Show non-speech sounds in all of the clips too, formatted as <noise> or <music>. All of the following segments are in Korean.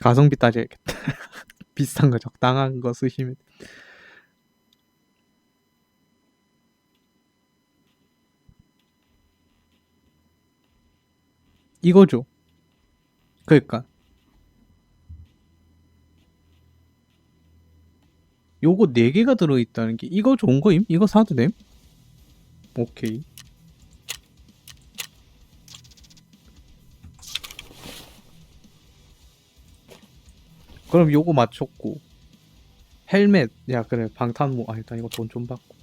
가성비 따져야겠다. <laughs> 비싼 거 적당한 거 쓰시면 이거죠. 그러니까 요거 4개가 들어있다는 게 이거 좋은 거임? 이거 사도 됨? 오케이. 그럼 요거 맞췄고. 헬멧. 야 그래. 방탄모. 아 일단 이거 돈 좀 받고.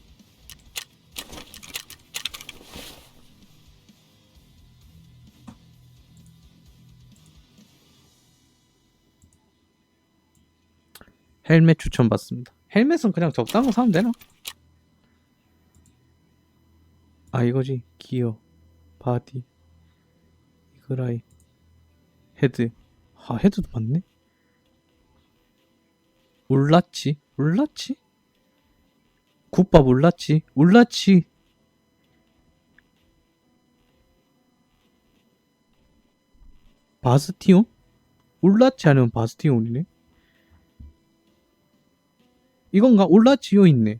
헬멧 추천받습니다. 헬멧은 그냥 적당한 거 사면 되나? 아 이거지. 기어. 바디. 이그라이. 헤드. 아 헤드도 맞네 울라치 울라치 국밥 울라치 울라치 바스티온? 울라치 아니면 바스티온이네? 이건가? 울라치오 있네